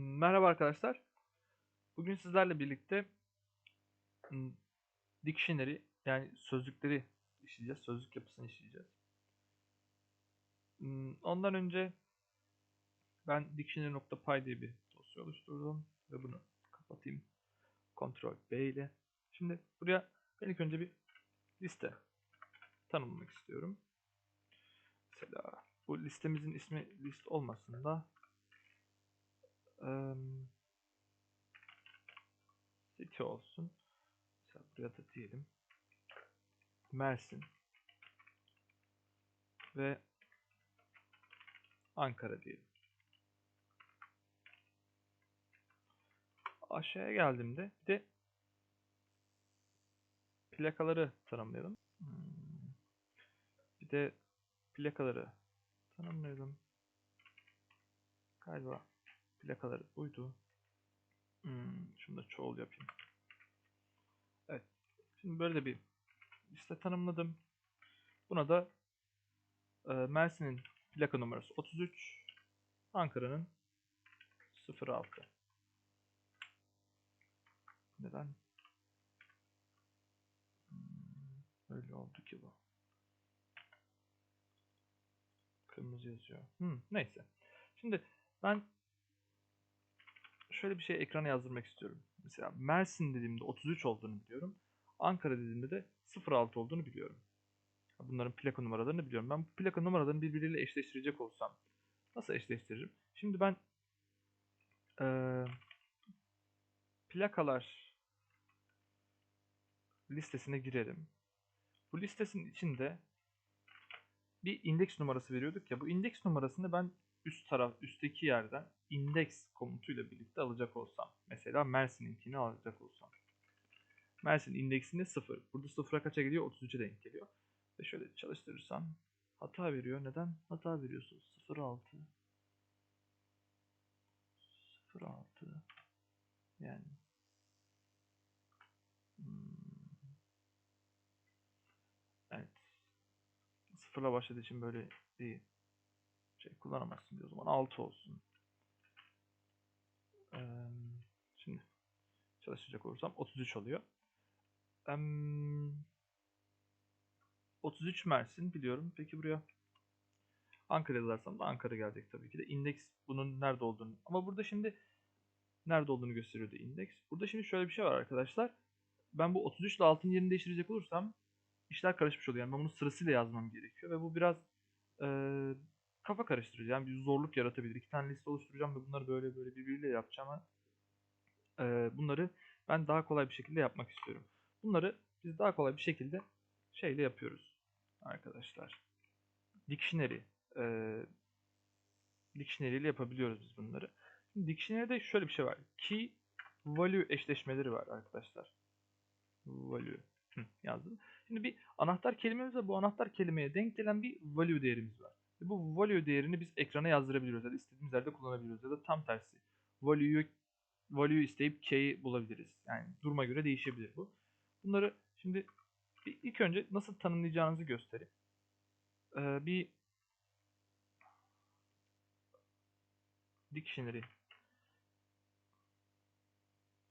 Merhaba arkadaşlar. Bugün sizlerle birlikte dictionary yani sözlükleri işleyeceğiz. Sözlük yapısını işleyeceğiz. Ondan önce ben dictionary.py diye bir dosya oluşturdum ve bunu kapatayım. Ctrl B ile. Şimdi buraya ben ilk önce bir liste tanımlamak istiyorum. Mesela bu listemizin ismi list olmasın da City olsun. Mesela buraya da diyelim. Mersin. Ve Ankara diyelim. Aşağıya geldiğimde bir de plakaları tanımlayalım. Hmm, Bir de plakaları tanımlayalım. Galiba plakaları buydu. Hmm, şunu da çoğul yapayım. Evet. Şimdi böyle bir liste tanımladım. Buna da e, Mersin'in plaka numarası 33, Ankara'nın 06. Neden? Hmm, öyle oldu ki bu. Kırmızı yazıyor. Hmm, neyse. Şimdi ben şöyle bir şey ekrana yazdırmak istiyorum. Mesela Mersin dediğimde 33 olduğunu biliyorum. Ankara dediğimde de 06 olduğunu biliyorum. Bunların plaka numaralarını biliyorum. Ben bu plaka numaralarını birbiriyle eşleştirecek olsam nasıl eşleştiririm? Şimdi ben eee, plakalar listesine girerim. Bu listesinin içinde bir indeks numarası veriyorduk ya. Bu indeks numarasını ben üst taraf, üstteki yerden index komutuyla birlikte alacak olsam. Mesela Mersin'inkini alacak olsam. Mersin indeksinde 0. Burada 0'a kaça geliyor? 33'e denk geliyor. Ve şöyle çalıştırırsam hata veriyor. Neden? Hata veriyorsun. 06 06 yani hmm. evet sıfırla başladığı için böyle bir şey kullanamazsın diyor. O zaman 6 olsun. Eee, şimdi çalışacak olursam 33 oluyor. Em, 33 Mersin biliyorum. Peki buraya Ankara yazarsam da Ankara gelecek tabii ki de. İndeks bunun nerede olduğunu. Ama burada şimdi nerede olduğunu gösteriyordu indeks. Burada şimdi şöyle bir şey var arkadaşlar. Ben bu 33 ile 6'ın yerini değiştirecek olursam işler karışmış oluyor. Yani ben bunu sırasıyla yazmam gerekiyor ve bu biraz eee, kafa karıştırıcı. Yani bir zorluk yaratabilir. İki tane liste oluşturacağım ve bunları böyle böyle birbiriyle yapacağım. ama eee, bunları ben daha kolay bir şekilde yapmak istiyorum. Bunları biz daha kolay bir şekilde şeyle yapıyoruz arkadaşlar. Dictionary eee Dictionary ile yapabiliyoruz biz bunları. Şimdi Dictionary'de şöyle bir şey var. Key value eşleşmeleri var arkadaşlar. Value Hı, yazdım. Şimdi bir anahtar kelimemiz var. Bu anahtar kelimeye denk gelen bir value değerimiz var. Bu value değerini biz ekrana yazdırabiliyoruz ya da istediğimiz yerde kullanabiliyoruz ya da tam tersi. Value'yu value isteyip key'i bulabiliriz. Yani duruma göre değişebilir bu. Bunları şimdi ilk önce nasıl tanımlayacağınızı göstereyim. Ee, bir dictionary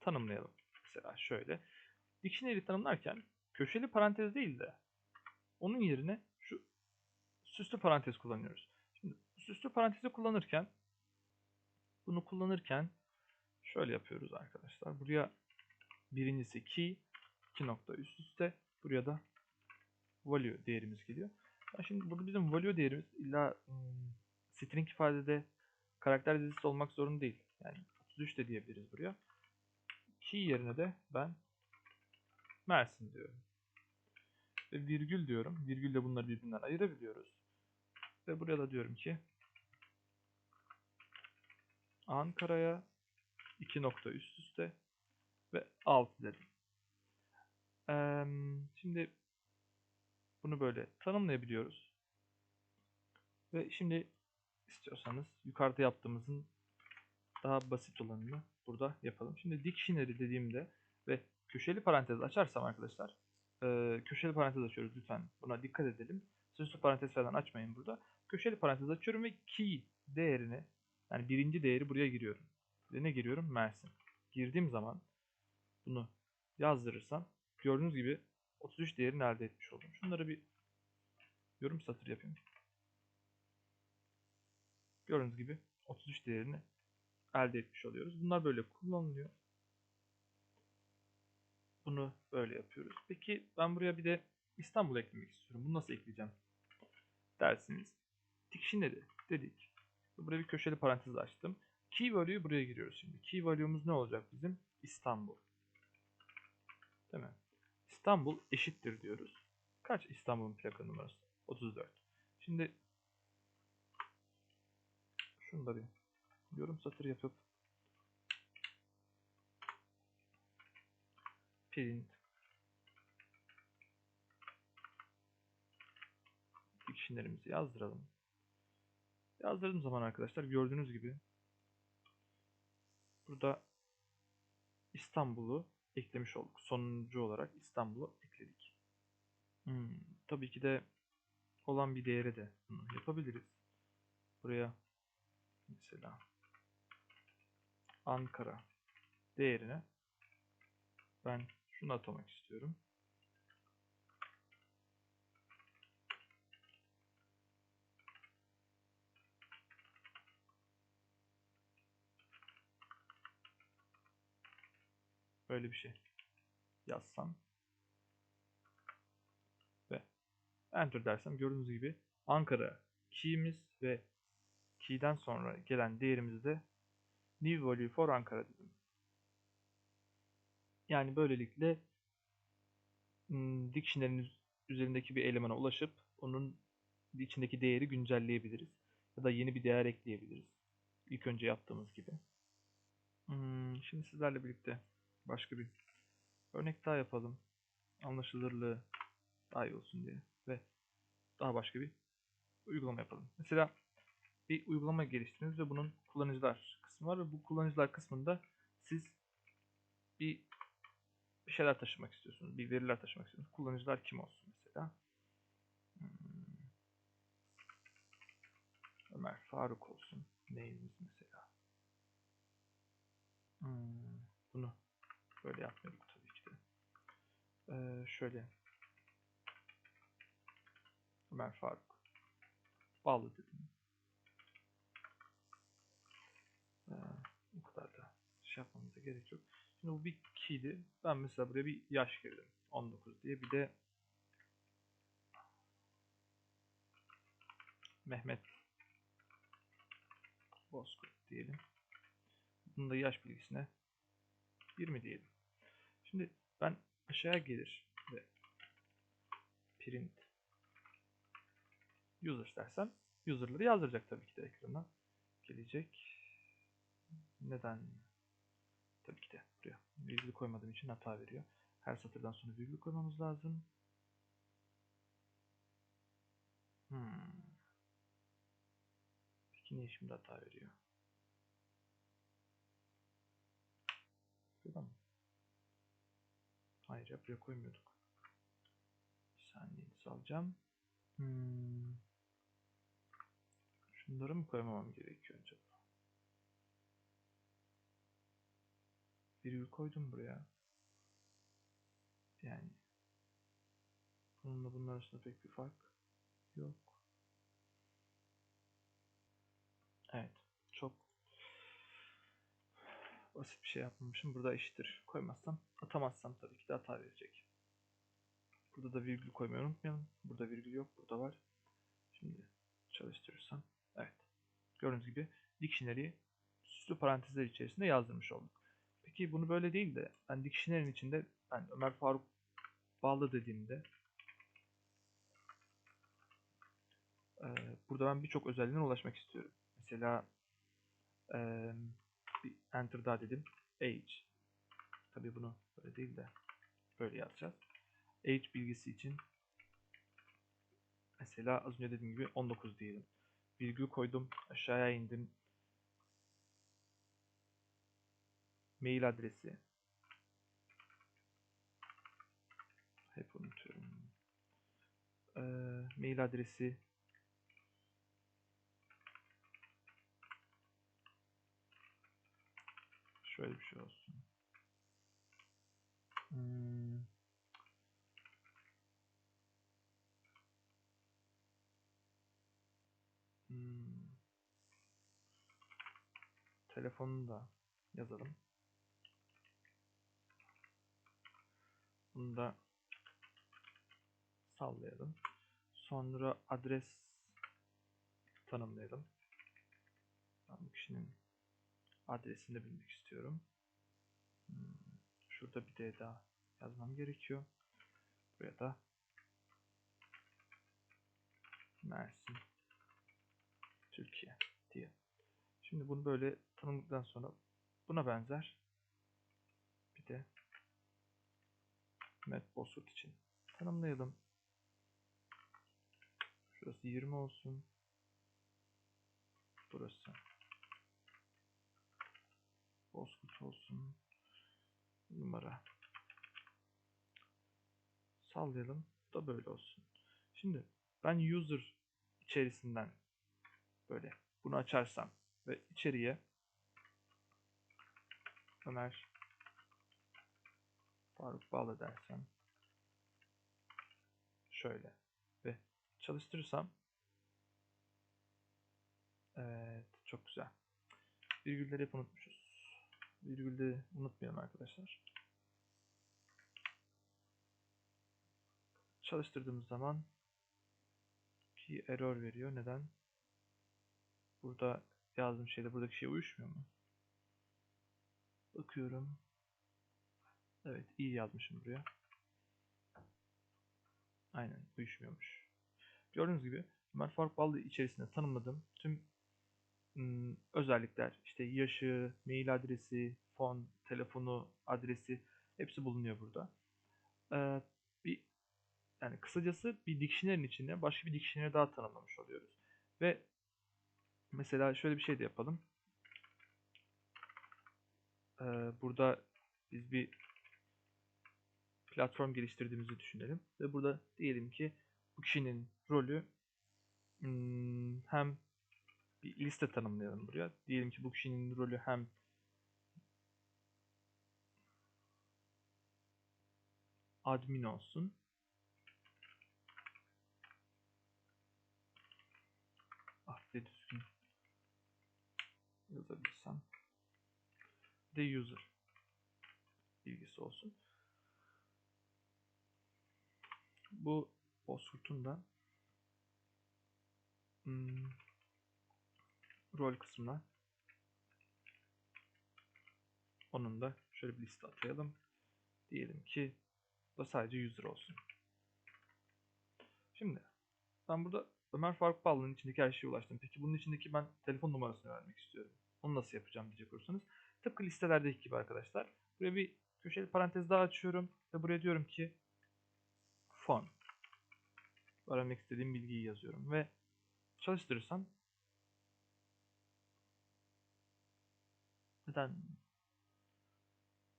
tanımlayalım. Mesela şöyle. Dictionary tanımlarken köşeli parantez değil de onun yerine şu süslü parantez kullanıyoruz. Şimdi süslü parantezi kullanırken bunu kullanırken şöyle yapıyoruz arkadaşlar. Buraya birincisi key, iki nokta üst üste. Buraya da value değerimiz geliyor. Şimdi burada bizim value değerimiz illa ım, string ifadede karakter dizisi olmak zorunda değil. Yani 33 de diyebiliriz buraya. Key yerine de ben Mersin diyorum. Ve virgül diyorum. Virgülle bunları birbirinden ayırabiliyoruz. Ve buraya da diyorum ki Ankara'ya iki nokta üst üste ve alt dedim. Eee, şimdi bunu böyle tanımlayabiliyoruz. Ve şimdi istiyorsanız yukarıda yaptığımızın daha basit olanını burada yapalım. Şimdi dictionary dediğimde ve köşeli parantez açarsam arkadaşlar e, köşeli parantez açıyoruz lütfen buna dikkat edelim. Süslü parantez falan açmayın burada. Köşeli parantez açıyorum ve key değerini yani birinci değeri buraya giriyorum. De ne giriyorum? Mersin. Girdiğim zaman bunu yazdırırsam gördüğünüz gibi 33 değerini elde etmiş oldum. Şunları bir yorum satır yapayım. Gördüğünüz gibi 33 değerini elde etmiş oluyoruz. Bunlar böyle kullanılıyor. Bunu böyle yapıyoruz. Peki ben buraya bir de İstanbul eklemek istiyorum. Bunu nasıl ekleyeceğim? Dersiniz. Dictionary dedik. Buraya bir köşeli parantez açtım. Key value'yu buraya giriyoruz şimdi. Key value'umuz ne olacak bizim? İstanbul. Değil mi? İstanbul eşittir diyoruz. Kaç İstanbul'un plaka numarası? 34. Şimdi şunu da bir yorum satır yapıp print dictionary'mizi yazdıralım. Yazdırdığım zaman arkadaşlar gördüğünüz gibi burada İstanbul'u eklemiş olduk. Sonuncu olarak İstanbul'u ekledik. Hmm, tabii ki de olan bir değere de bunu yapabiliriz. Buraya mesela Ankara değerine ben şunu atamak istiyorum. Böyle bir şey yazsam ve enter dersem gördüğünüz gibi Ankara key'imiz ve key'den sonra gelen değerimizi de new value for Ankara dedim. Yani böylelikle dictionary'nin üzerindeki bir elemana ulaşıp onun içindeki değeri güncelleyebiliriz. Ya da yeni bir değer ekleyebiliriz. İlk önce yaptığımız gibi. Şimdi sizlerle birlikte başka bir örnek daha yapalım. Anlaşılırlığı daha iyi olsun diye ve daha başka bir uygulama yapalım. Mesela bir uygulama geliştirdiniz ve bunun kullanıcılar kısmı var ve bu kullanıcılar kısmında siz bir bir şeyler taşımak istiyorsunuz. Bir veriler taşımak istiyorsunuz. Kullanıcılar kim olsun mesela? Hmm. Ömer Faruk olsun. Neyimiz mesela? Hmm. Bunu böyle yapmıyorduk tabii ki de. Ee, şöyle. Ömer Faruk. Bağlı dedim. Ee, bu kadar da şey yapmamıza gerek yok. Şimdi bu bir key'di. Ben mesela buraya bir yaş girdim. 19 diye. Bir de Mehmet Bozkurt diyelim. Bunun da yaş bilgisine 20 diyelim. Şimdi ben aşağıya gelir ve print user dersem user'ları yazdıracak tabii ki de ekrana gelecek. Neden? Tabii ki de buraya virgül koymadığım için hata veriyor. Her satırdan sonra virgül koymamız lazım. Hmm. Peki niye şimdi hata veriyor? Burada mı? Hayır ya buraya koymuyorduk. Bir saniyenizi alacağım. Hmm. Şunları mı koymamam gerekiyor acaba? Virgül koydum buraya. Yani bununla bunun arasında pek bir fark yok. Evet. Çok basit bir şey yapmamışım. Burada eşittir koymazsam, atamazsam tabii ki de hata verecek. Burada da virgül koymayı unutmayalım. Burada virgül yok, burada var. Şimdi çalıştırırsam, evet. Gördüğünüz gibi dictionary'i süslü parantezler içerisinde yazdırmış olduk. Peki bunu böyle değil de ben dictionary'nin içinde ben Ömer Faruk bağlı dediğimde e, burada ben birçok özelliğine ulaşmak istiyorum. Mesela e, bir enter daha dedim. Age. Tabi bunu böyle değil de böyle yazacağız. Age bilgisi için mesela az önce dediğim gibi 19 diyelim. Virgül koydum. Aşağıya indim. Mail adresi. Hep unutuyorum. Ee, mail adresi Şöyle bir şey olsun. Hmm. Hmm. Telefonunu da yazalım. Bunu da sallayalım. Sonra adres tanımlayalım. Ben bu kişinin adresini bilmek istiyorum. Hmm, Şurada bir de daha yazmam gerekiyor. Buraya da Mersin Türkiye diye. Şimdi bunu böyle tanımladıktan sonra buna benzer bir de Met Bosut için tanımlayalım. Şurası 20 olsun. Burası Bozkurt olsun. Numara. Sallayalım. Bu da böyle olsun. Şimdi ben user içerisinden böyle bunu açarsam ve içeriye Ömer Faruk bağla dersem şöyle. Ve çalıştırırsam. Evet çok güzel. Virgülleri hep unutmuşuz. Virgülde unutmayalım arkadaşlar. Çalıştırdığımız zaman ki error veriyor. Neden? Burada yazdığım şeyle buradaki şey uyuşmuyor mu? Bakıyorum evet iyi yazmışım buraya Aynen uyuşmuyormuş. Gördüğünüz gibi Ömer Faruk Ballı içerisinde tanımladığım tüm ım, özellikler işte yaşı, mail adresi, fon, telefonu, adresi hepsi bulunuyor burada. Ee, bir yani kısacası bir dictionary'nin içinde başka bir dictionary daha tanımlamış oluyoruz. Ve mesela şöyle bir şey de yapalım. Ee, burada biz bir platform geliştirdiğimizi düşünelim. Ve burada diyelim ki bu kişinin rolü hmm, hem bir liste tanımlayalım buraya. Diyelim ki bu kişinin rolü hem admin olsun. Ah de düzgün yazabilsem. De user bilgisi olsun. Bu Bozkurt'un da hmm, rol kısmına onun da şöyle bir liste atayalım. Diyelim ki bu sadece user olsun. Şimdi ben burada Ömer Faruk Ballı'nın içindeki her şeye ulaştım. Peki bunun içindeki ben telefon numarasını vermek istiyorum. Onu nasıl yapacağım diyecek olursanız. Tıpkı listelerdeki gibi arkadaşlar. Buraya bir köşeli parantez daha açıyorum. Ve buraya diyorum ki fon. Öğrenmek istediğim bilgiyi yazıyorum ve çalıştırırsam neden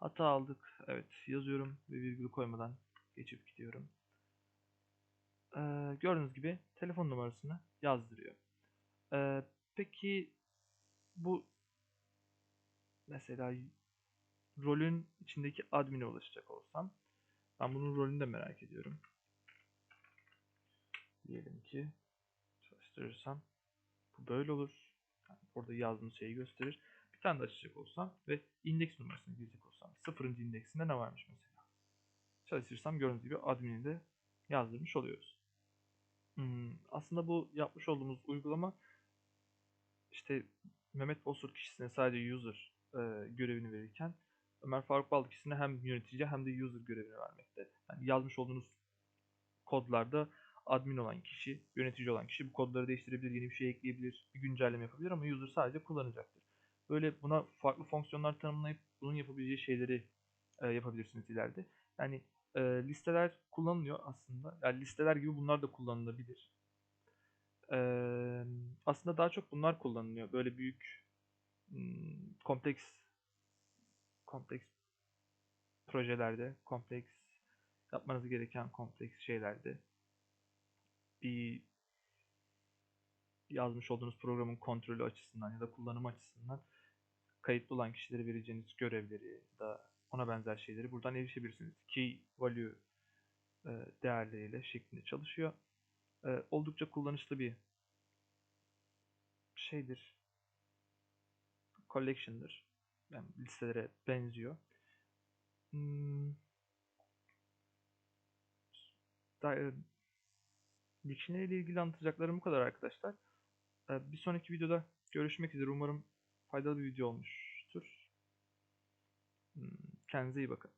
hata aldık? Evet yazıyorum ve virgül koymadan geçip gidiyorum. Ee, gördüğünüz gibi telefon numarasını yazdırıyor. Ee, peki bu mesela rolün içindeki admin'e ulaşacak olsam ben bunun rolünü de merak ediyorum diyelim ki çalıştırırsam bu böyle olur. Yani orada yazdığım şeyi gösterir. Bir tane de açacak olsam ve indeks numarasını girecek olsam sıfırıncı indeksinde ne varmış mesela. Çalıştırırsam gördüğünüz gibi admin'i de yazdırmış oluyoruz. Hmm, aslında bu yapmış olduğumuz uygulama işte Mehmet Bozkurt kişisine sadece user e, görevini verirken Ömer Faruk Ballı kişisine hem yönetici hem de user görevini vermekte. Yani yazmış olduğunuz kodlarda admin olan kişi, yönetici olan kişi bu kodları değiştirebilir, yeni bir şey ekleyebilir, bir güncelleme yapabilir ama user sadece kullanacaktır. Böyle buna farklı fonksiyonlar tanımlayıp bunun yapabileceği şeyleri e, yapabilirsiniz ileride. Yani e, listeler kullanılıyor aslında. Yani listeler gibi bunlar da kullanılabilir. E, aslında daha çok bunlar kullanılıyor. Böyle büyük hmm, kompleks kompleks projelerde, kompleks yapmanız gereken kompleks şeylerde bir yazmış olduğunuz programın kontrolü açısından ya da kullanımı açısından kayıtlı olan kişilere vereceğiniz görevleri da ona benzer şeyleri buradan erişebilirsiniz. Key value e, değerleriyle şeklinde çalışıyor. E, oldukça kullanışlı bir şeydir. Collection'dır. Yani listelere benziyor. Hmm. Dictionary ile ilgili anlatacaklarım bu kadar arkadaşlar. E, bir sonraki videoda görüşmek üzere. Umarım faydalı bir video olmuştur. Hmm, Kendinize iyi bakın.